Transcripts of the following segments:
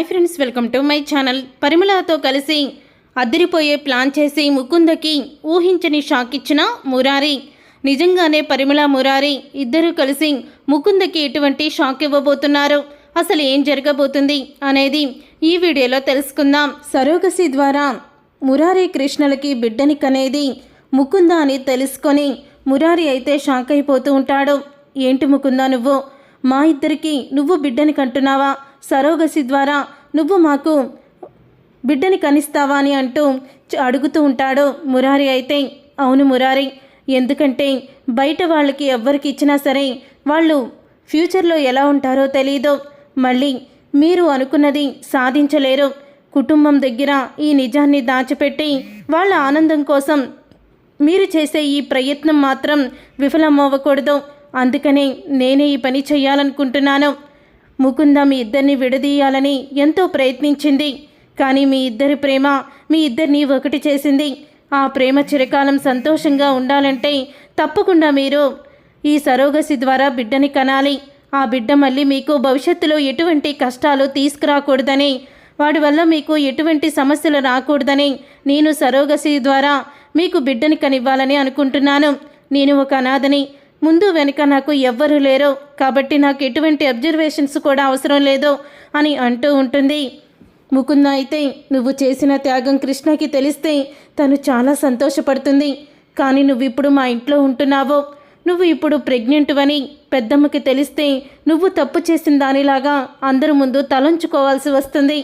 Hi friends welcome to my channel. పరిమళతో కలిసి అదిరిపోయే plan చేసి ముకుందకి ఊహించని షాక్ ఇచ్చిన మురారి. నిజంగానే పరిమళ మురారి ఇద్దరూ కలిసి ముకుందకి ఎటువంటి షాక్ ఇవ్వబోతున్నారు? అసలు ఏం జరగబోతుంది అనేది ఈ వీడియోలో తెలుసుకుందాం. సరోగసి ద్వారా మురారి కృష్ణలకి బిడ్డని కనేది ముకుంద అని తెలుసుకొని మురారి అయితే షాక్ అయిపోతూ ఉంటాడు. ఏంటి ముకుంద నువ్వు? మా ఇద్దరికి నువ్వు బిడ్డని కంటున్నావా సరోగసి ద్వారా నువ్వు మాకు బిడ్డని కనిస్తావా? అని అంటూ చ- అడుగుతూ ఉంటాడు మురారి అయితే. అవును మురారి ఎందుకంటే బయట వాళ్ళకి ఎవ్వరికి ఇచ్చినా సరే వాళ్ళు ఫ్యూచర్లో ఎలా ఉంటారో తెలియదు మళ్ళీ మీరు అనుకున్నది సాధించలేరు. కుటుంబం దగ్గర ఈ నిజాన్ని దాచిపెట్టి వాళ్ళ ఆనందం కోసం మీరు చేసే ఈ ప్రయత్నం మాత్రం విఫలమవ్వకూడదు. అందుకనే నేనే ఈ పని చేయాలనుకుంటున్నాను. ముకుంద మీ ఇద్దరిని విడదీయాలని ఎంతో ప్రయత్నించింది. కానీ మీ ఇద్దరి ప్రేమ మీ ఇద్దరిని ఒకటి చేసింది. ఆ ప్రేమ చిరకాలం సంతోషంగా ఉండాలంటే తప్పకుండా మీరు ఈ సరోగసి ద్వారా బిడ్డని కనాలి. ఆ బిడ్డ మళ్ళీ మీకు భవిష్యత్తులో ఎటువంటి కష్టాలు తీసుకురాకూడదని వాడి వల్ల మీకు ఎటువంటి సమస్యలు రాకూడదని నేను సరోగసి ద్వారా మీకు బిడ్డని కనివ్వాలని అనుకుంటున్నాను. నేను ఒక అనాథని ముందు వెనుక నాకు ఎవ్వరూ లేరు. కాబట్టి నాకు ఎటువంటి అబ్జర్వేషన్స్ కూడా అవసరం లేదు అని అంటూ ఉంటుంది. ముకుంద అయితే నువ్వు చేసిన త్యాగం కృష్ణకి తెలిస్తే తను చాలా సంతోషపడుతుంది. కానీ నువ్వు ఇప్పుడు మా ఇంట్లో ఉంటున్నావు. నువ్వు ఇప్పుడు ప్రెగ్నెంట్ అని పెద్దమ్మకి తెలిస్తే నువ్వు తప్పు చేసిన దానిలాగా అందరి ముందు తలంచుకోవాల్సి వస్తుంది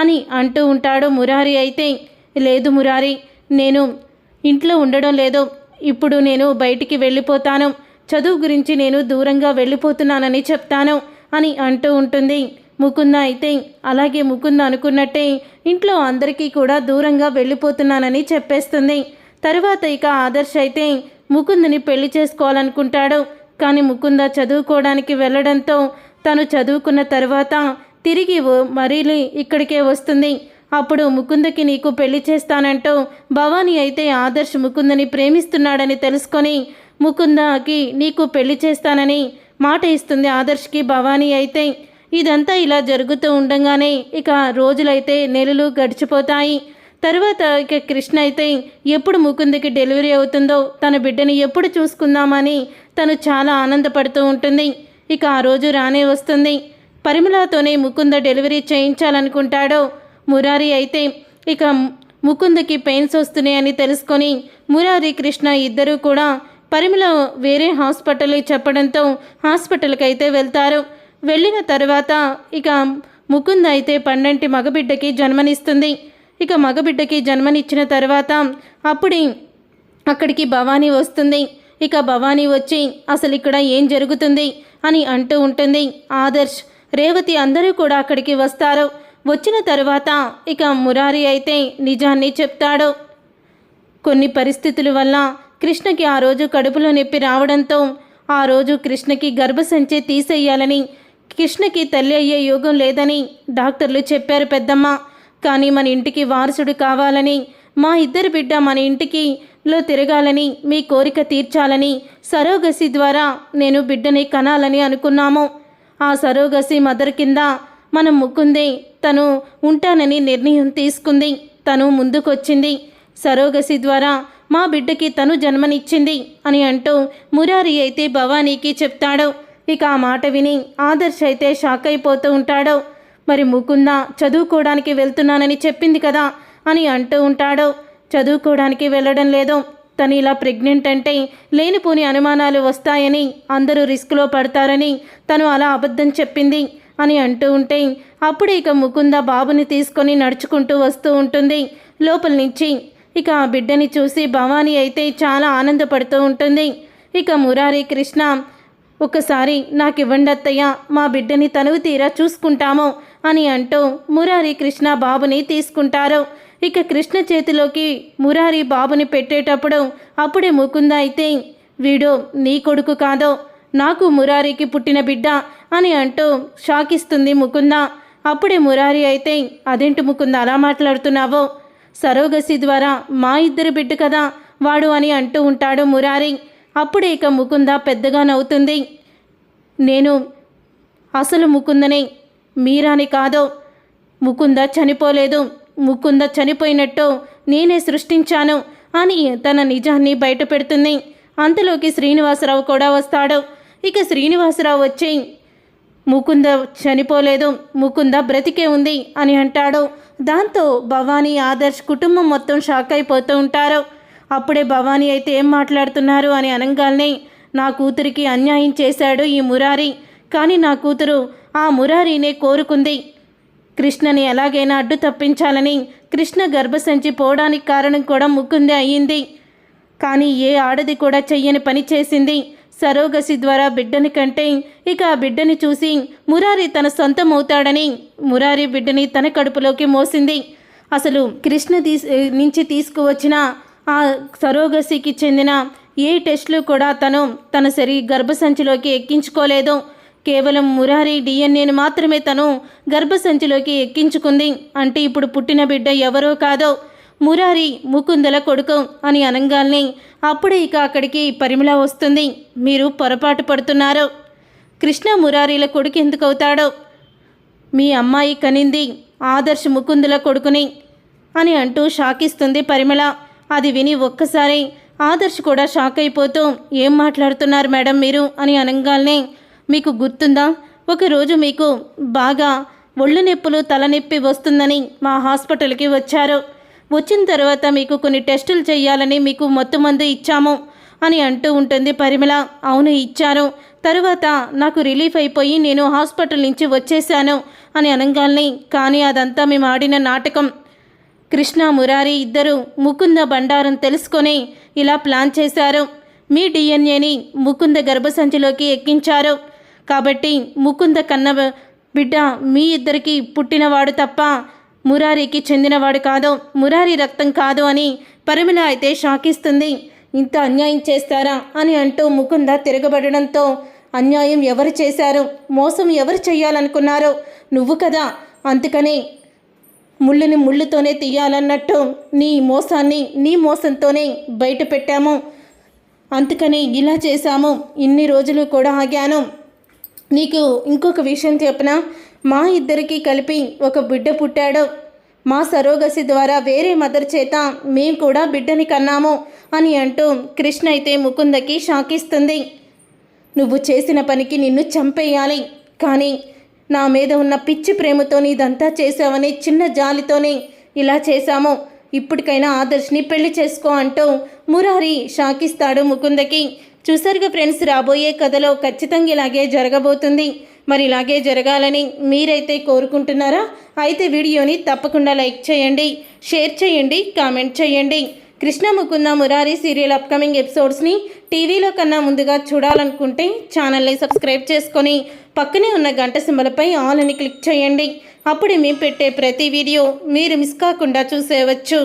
అని అంటూ ఉంటాడు మురారి అయితే. లేదు మురారి నేను ఇంట్లో ఉండడం లేదు. ఇప్పుడు నేను బయటికి వెళ్ళిపోతాను. చదువు గురించి నేను దూరంగా వెళ్ళిపోతున్నానని చెప్తాను అని అంటూ ఉంటుంది. ముకుంద అయితే అలాగే ముకుంద అనుకున్నట్టే ఇంట్లో అందరికీ కూడా దూరంగా వెళ్ళిపోతున్నానని చెప్పేస్తుంది. తర్వాత ఇక ఆదర్శ్ అయితే ముకుందని పెళ్ళి చేసుకోవాలనుకుంటాడు. కానీ ముకుంద చదువుకోవడానికి వెళ్ళడంతో తను చదువుకున్న తర్వాత తిరిగి మరీ మరీలి ఇక్కడికే వస్తుంది. అప్పుడు ముకుందకి నీకు పెళ్ళి చేస్తానంటూ భవానీ అయితే ఆదర్శ్ ముకుందని ప్రేమిస్తున్నాడని తెలుసుకొని ముకుందకి నీకు పెళ్ళి చేస్తానని మాట ఇస్తుంది ఆదర్శ్కి. భవానీ అయితే ఇదంతా ఇలా జరుగుతూ ఉండగానే ఇక రోజులైతే నెలలు గడిచిపోతాయి. తర్వాత ఇక కృష్ణ అయితే ఎప్పుడు ముకుందకి డెలివరీ అవుతుందో తన బిడ్డని ఎప్పుడు చూసుకుందామని తను చాలా ఆనందపడుతూ ఉంటుంది. ఇక ఆ రోజు రానే వస్తుంది. పరిమళతోనే ముకుంద డెలివరీ చేయించాలనుకుంటాడో మురారి అయితే ఇక ముకుందకి పెయిన్స్ వస్తున్నాయని తెలుసుకొని మురారి కృష్ణ ఇద్దరూ కూడా పరిమళ వేరే హాస్పిటల్ చెప్పడంతో హాస్పిటల్కి అయితే వెళ్తారు. వెళ్ళిన తర్వాత ఇక ముకుంద అయితే పన్నెంటి మగబిడ్డకి జన్మనిస్తుంది. ఇక మగబిడ్డకి జన్మనిచ్చిన తర్వాత అప్పుడే అక్కడికి భవానీ వస్తుంది. ఇక భవానీ వచ్చి అసలు ఇక్కడ ఏం జరుగుతుంది? అని అంటూ ఉంటుంది. ఆదర్శ్ రేవతి అందరూ కూడా అక్కడికి వస్తారు. వచ్చిన తర్వాత ఇక మురారి అయితే నిజాన్ని చెప్తాడు. కొన్ని పరిస్థితుల వల్ల కృష్ణకి ఆ రోజు కడుపులో నొప్పి రావడంతో ఆ రోజు కృష్ణకి గర్భసంచి తీసేయాలని కృష్ణకి తల్లి అయ్యే యోగం లేదని డాక్టర్లు చెప్పారు పెద్దమ్మ. కానీ మన ఇంటికి వారసుడు కావాలని మా ఇద్దరు బిడ్డ మన ఇంటికి లో తిరగాలని మీ కోరిక తీర్చాలని సరోగసి ద్వారా నేను బిడ్డని కనాలని అనుకున్నాము. ఆ సరోగసి మదర్ కింద మనం ముక్కుంది. తను ఉంటానని నిర్ణయం తీసుకుంది. తను ముందుకొచ్చింది. సరోగసి ద్వారా మా బిడ్డకి తను జన్మనిచ్చింది అని అంటూ మురారి అయితే భవానీకి చెప్తాడు. ఇక ఆ మాట విని ఆదర్శ్ అయితే షాక్ అయిపోతూ ఉంటాడు. మరి ముకుంద చదువుకోవడానికి వెళ్తున్నానని చెప్పింది కదా అని అంటూ ఉంటాడు. చదువుకోవడానికి వెళ్ళడం లేదు. తను ఇలా ప్రెగ్నెంట్ అంటే లేనిపోని అనుమానాలు వస్తాయని అందరూ రిస్క్లో పడతారని తను అలా అబద్ధం చెప్పింది. అని అంటూ ఉంటే అప్పుడు ఇక ముకుంద బాబుని తీసుకొని నడుచుకుంటూ వస్తూ ఉంటుంది. లోపల నుంచి ఇక ఆ బిడ్డని చూసి భవానీ అయితే చాలా ఆనందపడుతూ ఉంటుంది. ఇక మురారి కృష్ణ ఒకసారి నాకు ఇవ్వండి అత్తయ్య మా బిడ్డని తనువు తీరా చూసుకుంటాము అని అంటూ మురారి కృష్ణ బాబుని తీసుకుంటారు. ఇక కృష్ణ చేతిలోకి మురారి బాబుని పెట్టేటప్పుడు అప్పుడే ముకుంద అయితే వీడు నీ కొడుకు కాదో నాకు మురారికి పుట్టిన బిడ్డ అని అంటూ షాక్ ఇస్తుంది ముకుంద. అప్పుడే మురారి అయితే అదేంటి ముకుంద అలా మాట్లాడుతున్నావో? సరోగసి ద్వారా మా ఇద్దరు బిడ్డ కదా వాడు అని అంటూ ఉంటాడు మురారి. అప్పుడే ఇక ముకుంద పెద్దగా నవ్వుతుంది. నేను అసలు ముకుందని మీరాని కాదో. ముకుంద చనిపోలేదు. ముకుంద చనిపోయినట్టు నేనే సృష్టించాను అని తన నిజాన్ని బయటపెడుతుంది. అంతలోకి శ్రీనివాసరావు కూడా వస్తాడు. ఇక శ్రీనివాసరావు వచ్చి ముకుంద చనిపోలేదు ముకుంద బ్రతికే ఉంది అని అంటాడు. దాంతో భవానీ ఆదర్శ్ కుటుంబం మొత్తం షాక్ అయిపోతూ ఉంటారు. అప్పుడే భవానీ అయితే ఏం మాట్లాడుతున్నారు అని అనగానే నా కూతురికి అన్యాయం చేశాడు ఈ మురారి కానీ నా కూతురు ఆ మురారీనే కోరుకుంది. కృష్ణని ఎలాగైనా అడ్డు తప్పించాలని కృష్ణ గర్భసంచి పోవడానికి కారణం కూడా ముకుందే అయ్యింది. కానీ ఏ ఆడది కూడా చెయ్యని పని చేసింది. సరోగసి ద్వారా బిడ్డని కంటే ఇక ఆ బిడ్డని చూసి మురారి తన సొంతం అవుతాడని మురారి బిడ్డని తన కడుపులోకి మోసింది. అసలు కృష్ణ తీ నుంచి తీసుకువచ్చిన ఆ సరోగసికి చెందిన ఏ టెస్టులు కూడా తను తన శరీ గర్భసంచిలోకి ఎక్కించుకోలేదు. కేవలం మురారి డిఎన్ఏను మాత్రమే తను గర్భసంచిలోకి ఎక్కించుకుంది. అంటే ఇప్పుడు పుట్టిన బిడ్డ ఎవరో కాదో మురారి ముకుందల కొడుకు అని అనగానే అప్పుడే ఇక అక్కడికి పరిమళ వస్తుంది. మీరు పొరపాటు పడుతున్నారు. కృష్ణ మురారీల కొడుకు ఎందుకు అవుతాడో మీ అమ్మాయి కనింది ఆదర్శ్ ముకుందుల కొడుకుని అని అంటూ షాకిస్తుంది పరిమళ. అది విని ఒక్కసారి ఆదర్శ్ కూడా షాక్ అయిపోతూ ఏం మాట్లాడుతున్నారు మేడం మీరు? అని అనగాల్నే మీకు గుర్తుందా? ఒకరోజు మీకు బాగా ఒళ్ళు నొప్పులు తలనొప్పి వస్తుందని మా హాస్పిటల్కి వచ్చారు. వచ్చిన తర్వాత మీకు కొన్ని టెస్టులు చేయాలని మీకు మొత్తం మందు ఇచ్చాము అని అంటూ ఉంటుంది పరిమళ. అవును ఇచ్చారు. తరువాత నాకు రిలీఫ్ అయిపోయి నేను హాస్పిటల్ నుంచి వచ్చేసాను అని అనగానే కానీ అదంతా మేము ఆడిన నాటకం. కృష్ణ మురారి ఇద్దరు ముకుంద బండారం తెలుసుకొని ఇలా ప్లాన్ చేశారు. మీ డిఎన్ఏని ముకుంద గర్భసంచిలోకి ఎక్కించారు. కాబట్టి ముకుంద కన్న బిడ్డ మీ ఇద్దరికి పుట్టినవాడు తప్ప మురారికి చెందినవాడు కాదు మురారి రక్తం కాదు అని పరిమళ అయితే షాకిస్తుంది ఇంత అన్యాయం చేస్తారా అని అంటూ ముకుంద తిరగబడడంతో అన్యాయం ఎవరు చేశారు? మోసం ఎవరు చేయాలనుకున్నారు నువ్వు కదా అందుకని ముళ్ళుని ముళ్ళుతోనే తీయాలన్నట్టు నీ మోసాన్ని నీ మోసంతోనే బయట పెట్టాము అందుకని ఇలా చేశాము. ఇన్ని రోజులు కూడా ఆగాను. నీకు ఇంకొక విషయం చెప్పనా మా ఇద్దరికి కలిపి ఒక బిడ్డ పుట్టాడు. మా సరోగసి ద్వారా వేరే మదర్ చేత మేము కూడా బిడ్డని కన్నాము అని అంటూ కృష్ణ అయితే ముకుందకి షాకిస్తుంది. నువ్వు చేసిన పనికి నిన్ను చంపేయాలి. కానీ నా మీద ఉన్న పిచ్చి ప్రేమతో ఇదంతా చేశావని చిన్న జాలితోనే ఇలా చేశాము. ఇప్పటికైనా ఆదర్శ్ని పెళ్ళి చేసుకో అంటూ మురారి షాకిస్తాడు ముకుందకి. చూసారుగా ఫ్రెండ్స్ రాబోయే కథలో ఖచ్చితంగా ఇలాగే జరగబోతుంది. మరి ఇలాగే జరగాలని మీరైతే కోరుకుంటున్నారా? అయితే వీడియోని తప్పకుండా లైక్ చేయండి షేర్ చేయండి కామెంట్ చేయండి. కృష్ణ ముకుంద మురారి సీరియల్ అప్కమింగ్ ఎపిసోడ్స్ని టీవీలో కన్నా ముందుగా చూడాలనుకుంటే ఛానల్ని సబ్స్క్రైబ్ చేసుకొని పక్కనే ఉన్న గంట సింబలపై ఆల్ అని క్లిక్ చేయండి. అప్పుడు మేము పెట్టే ప్రతి వీడియో మీరు మిస్ కాకుండా చూసేవచ్చు